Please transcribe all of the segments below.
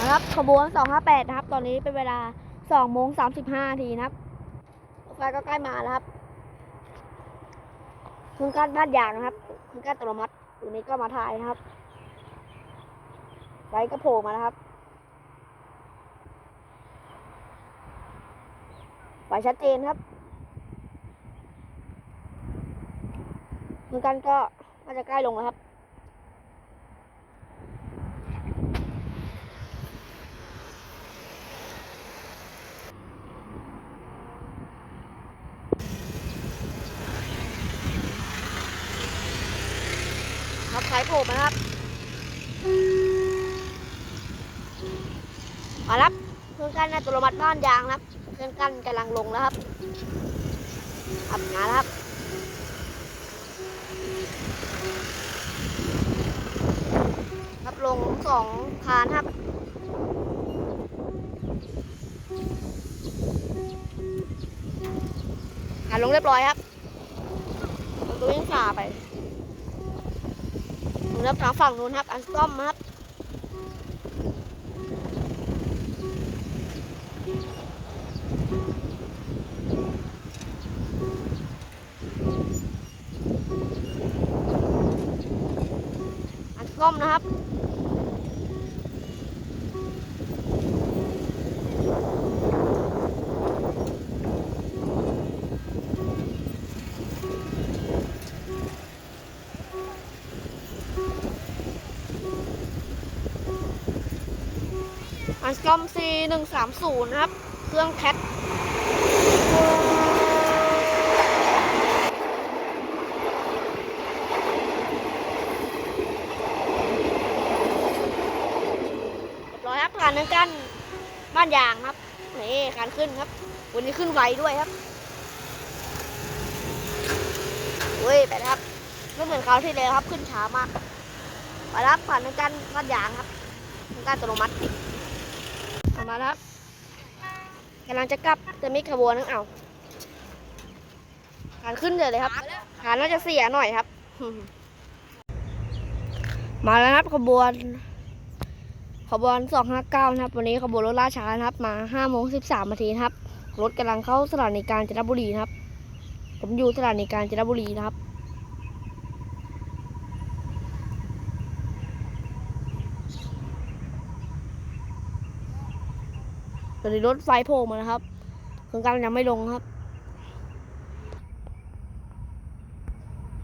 นะครับขบวน 258 นะครับ ตอนนี้เป็นเวลา2โมง35นาทีนะครับไฟก็ใกล้มาแล้วครับครื่องกั้นบ้านยางนะครับครื่องกั้นอัตโนมัติอยู่นี้ก็มาถ่ายนะครับไฟก็โผล่มาแล้วครับไฟชัดเจนครับครื่องกั้นก็น่าจะใกล้ลงแล้วครับสายโผล่มานะครับ มารับเครื่องกั้นอัตโนมัติบ้านยางนะครับเครื่องกั้นกำลังลงแล้วครับทำงาแล้วครับครับลงสองคานครับคานลงเรียบร้อยครับประตูยังฝ่าไปเริ่มทางฝั่งนู้นครับ อันซ่อมครับ อันซ่อมนะครับอันซ่อม C หนึ่งสามศูนย์นะครับ เครื่องแคทเรียบร้อยครับผ่านทางกั้นบ้านยางครับ นี่ การขึ้นครับ วันนี้ขึ้นไวด้วยครับเว้ยไปครับไม่เหมือนคราวที่แล้วครับ ขึ้นช้ามากไปแล้วครับผ่านทางกั้นบ้านยางครับทางกั้นอัตโนมัติออกมาครับกำลังจะกลับจะมีขบวนนึงเอาขานขึ้นเลยเลยครับขานน่าจะเสียหน่อยครับ มาแล้วครับขบวน ขบวนสองห้าเก้านะครับ วันนี้ขบวนรถล่าช้านะครับ มาห้าโมงสิบสามนาทีครับ รถกำลังเข้าสถานีการจนบุรีนะครับ ผมอยู่สถานีการจนบุรีนะครับตอนนี้รถไฟโผล่มาแล้วครับเครื่องกั้นยังไม่ลงครับ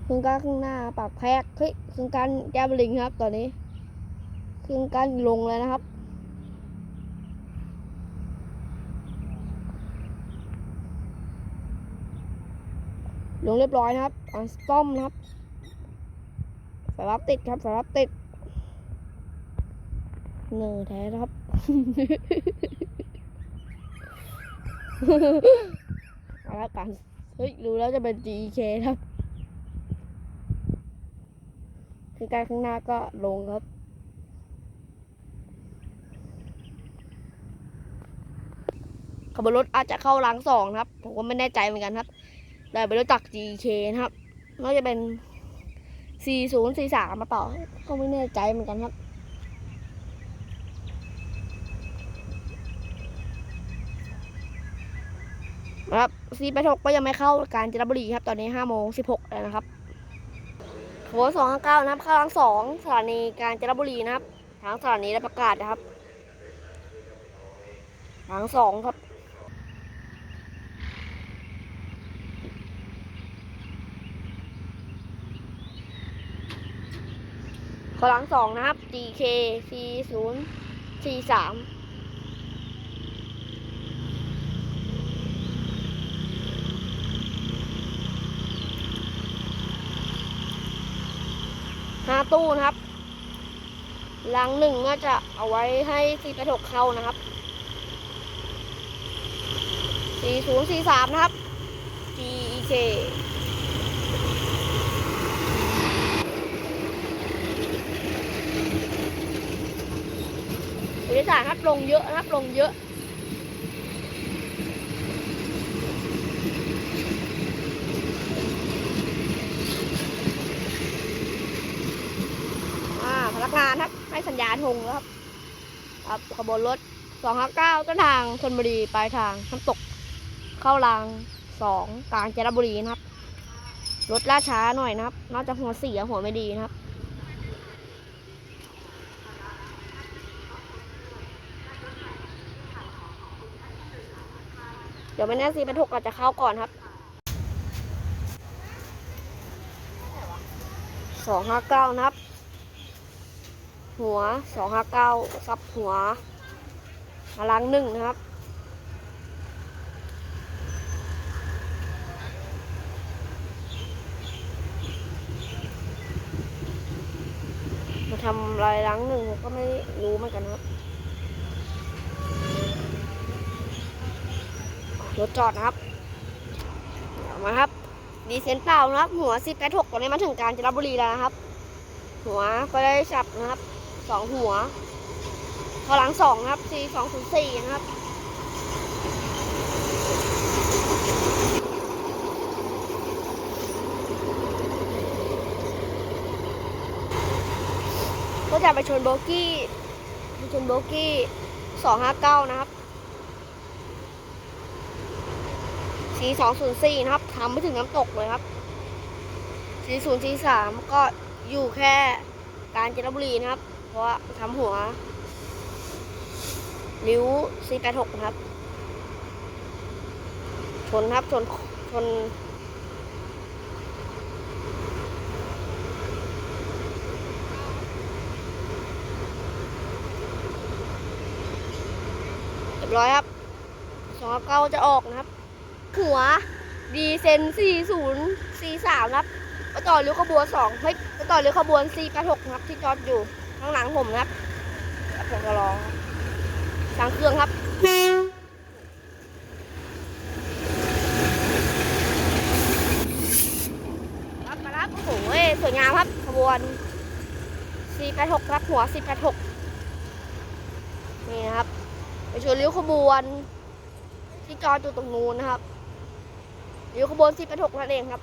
เครื่องกั้นข้างหน้าปากแพรกเฮ้ยเครื่องกั้นแก้บลิงครับ ตอนนี้ คือกั้นลงแล้วนะครับ ลงเรียบร้อยนะครับอันสต้อมนะครับสายรับติดครับสายรับติดเงือแท้ครับเอาละกันเฮ้ยรู้แล้วจะเป็น GK ครับคือการข้างหน้าก็ลงครับ ขบวนรถอาจจะเข้ารางสองนะครับ ผมก็ไม่แน่ใจเหมือนกันครับแต่เป็นรถจาก GK นะครับน่าจะเป็น 40 43 มาต่อ ก็ไม่แน่ใจเหมือนกันครับครับซีไปถกก็ยังไม่เข้าการจนบุรีครับ ตอนนี้ห้าโมงสิบหกแล้วนะครับขบวนสองห้าเก้านะครับ เข้าทางสองสถานีการจนบุรีนะครับ ทางสถานีได้ประกาศนะครับ ทางสองครับ ขอหลังสองนะครับ GK C ศูนย์ C สามห้าตู้นะครับลังหนึ่งก็จะเอาไว้ให้สี่แปดหกเข้านะครับสี่ศูนย์สี่สามนะครับ GK GEK ผู้โดยสารครับลงเยอะนะครับลงเยอะอาพนักงานครับ ให้สัญญาณธงแล้วครับครับขบวนรถ259ต้นทางชนบุรีปลายทางน้ำตก เข้ารางสองกลางจันทบุรีนะครับ รถล่าช้าหน่อยนะครับ นอกจากหัวเสียหัวไม่ดีนะครับ เดี๋ยวไม่แน่ซีเป็นถกอาจจะเข้าก่อนครับสองห้าเก้านะครับ หัวสองห้าเก้าซับหัวมาล้างหนึ่งนะครับมาทำลายล้างหนึ่งก็ไม่รู้เหมือนกันครับ รถจอดนะครับเอามาครับ ดีเซนเปล่านะครับ หัวสิบแปดหกตอนนี้มาถึงกาญจนบุรีแล้วนะครับ หัวก็ได้สับนะครับสองหัวพอหลังสองนะครับสี่สองศูนย์สี่นะครับก็จะไปชนโบกี้ไปชนโบกี้สองห้าเก้านะครับ สี่สองศูนย์สี่นะครับทำไม่ถึงน้ำตกเลยครับสี่ศูนย์สี่สามก็อยู่แค่กาญจนบุรีนะครับ เพราะว่าทำหัว นิ้วสี่แปดหกครับ ชนครับชนชนเรียบร้อยครับสองเก้าจะออกนะครับ หัวดีเซน40 43นะครับไปต่อเรือขบวน2เฮ้ยไปต่อเรือขบวน486ครับที่จอดอยู่ข้างหลังผมนะครับผมจะรองทางเครื่องครับรับมาครับโอ้โหสวยงามครับขบวน486ครับหัว486นี่นะครับไปชวนเลี้ยวขบวนที่จอดอยู่ตรงนู้นนะครับ อยู่ขบวน486นั่นเองครับ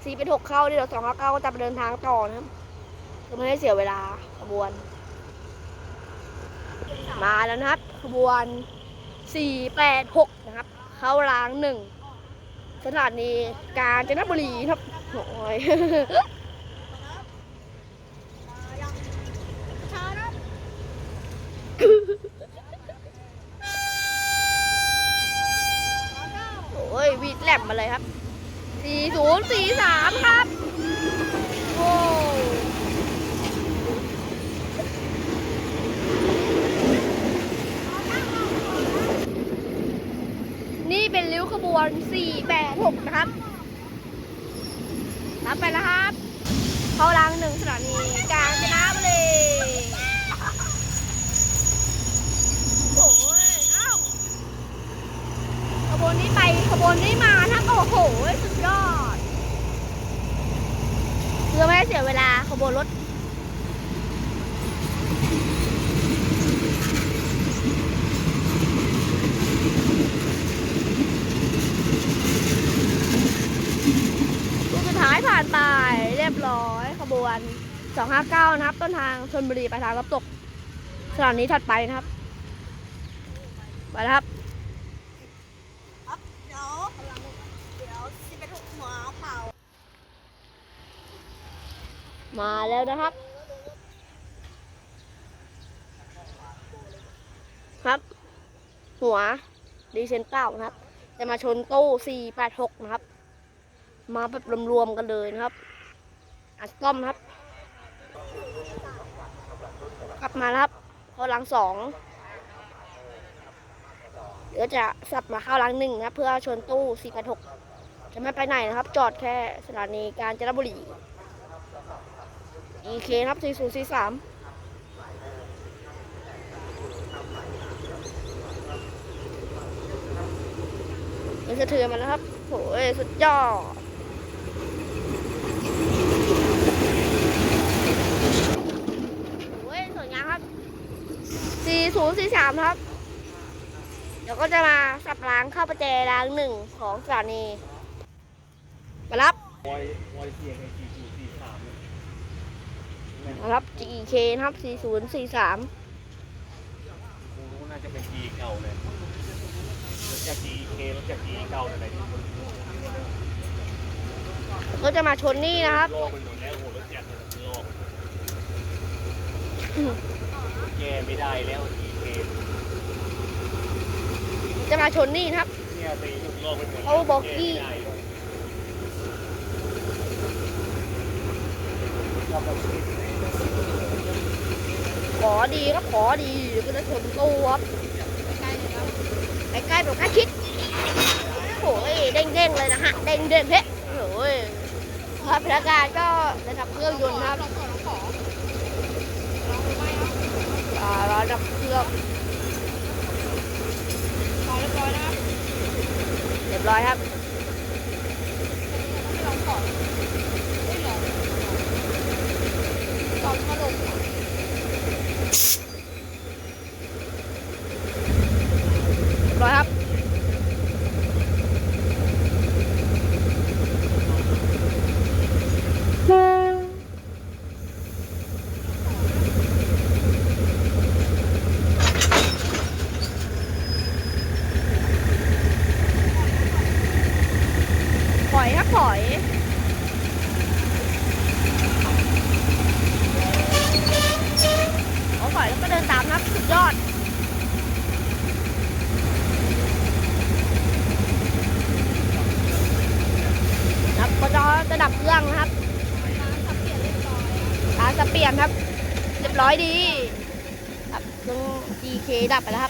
486เข้าเดี๋ยว259ก็จะไปเดินทางต่อนะครับจะไม่ให้เสียเวลาขบวน มาแล้วนะครับขบวน486นะครับ เข้ารางหนึ่งสถานีกาญจนบุรีครับโอ้ย วีดแหลมมาเลยครับ 4043 ครับ โอ้นี่เป็นริ้วขบวน 486 นะครับรับไปแล้วครับ เข้ารางหนึ่งสถานีกาญจนบุรีโอ้ยเอ้า ขบวนนี้ไปขบวนนี้มานะโอ้โหสุดยอดเพื่อไม่ให้เสียเวลาขบวนรถลูกสุด ท้ายผ่านไปเรียบร้อยขบวน 259 นะครับ ต้นทางชนบุรีไปทางรับตกสถานีถัดไปนะครับไปแล้วครับครับเดี๋ยวเดี๋ยวสิเป็นหัวเผามาแล้วนะครับ ครับ หัวดีเซนเก้านะครับ จะมาชนตู้486 นะครับ มาแบบรวมๆกันเลยนะครับอัดกล้อมครับ กลับมาครับเข้าหลังสองเดี๋ยวจะสับมาเข้าหลังหนึ่งนะครับเพื่อชนตู้486จะไม่ไปไหนนะครับ จอดแค่สถานีกาญจนบุรี EK คครับ4043มันจะเถือมาแล้วครับโหยสุดยอดโอ้ยสวยงามครับ 4043ครับ เดี๋ยวก็จะมาสับล้างเข้าประแจล้างหนึ่งของสถานีมารับวอยวอยเสียงไอ้สี่สี่สี่สามเนี่ยนะครับ GK นะครับ4043น่าจะเป็น G เก่าเลยรถจาก G K รถจาก G เก่าอะไรที่ก็จะมาชนนี่นะครับโลกมันหมดแล้วโหรถจากโลกแก้ไม่ได้แล้ว G K จะมาชนนี่นะครับเนี่ยตีหนุนโลกมันหมดเอาบอกกี้แไม่ได้เลยขอดีครับขอดีเดี๋ยวก็จะชนตู้ครับใกล้ๆแบบคาดคิดโอ้ยเด้งๆเลยนะฮะเด้งๆเฮ้โอ้ยพระพนักงานก็ระดับเครื่องยนต์ครับอ่าระดับเครื่อง รียบร้อยครับ เรียบร้อยครับ ถอยครับถอยเอาถอยแล้วก็เดินตามครับ สุดยอด ครับก็จะจะดับเครื่องนะครับ กันครับ เรียบร้อยดี ครับเครื่อง D K ดับไปแล้วครับ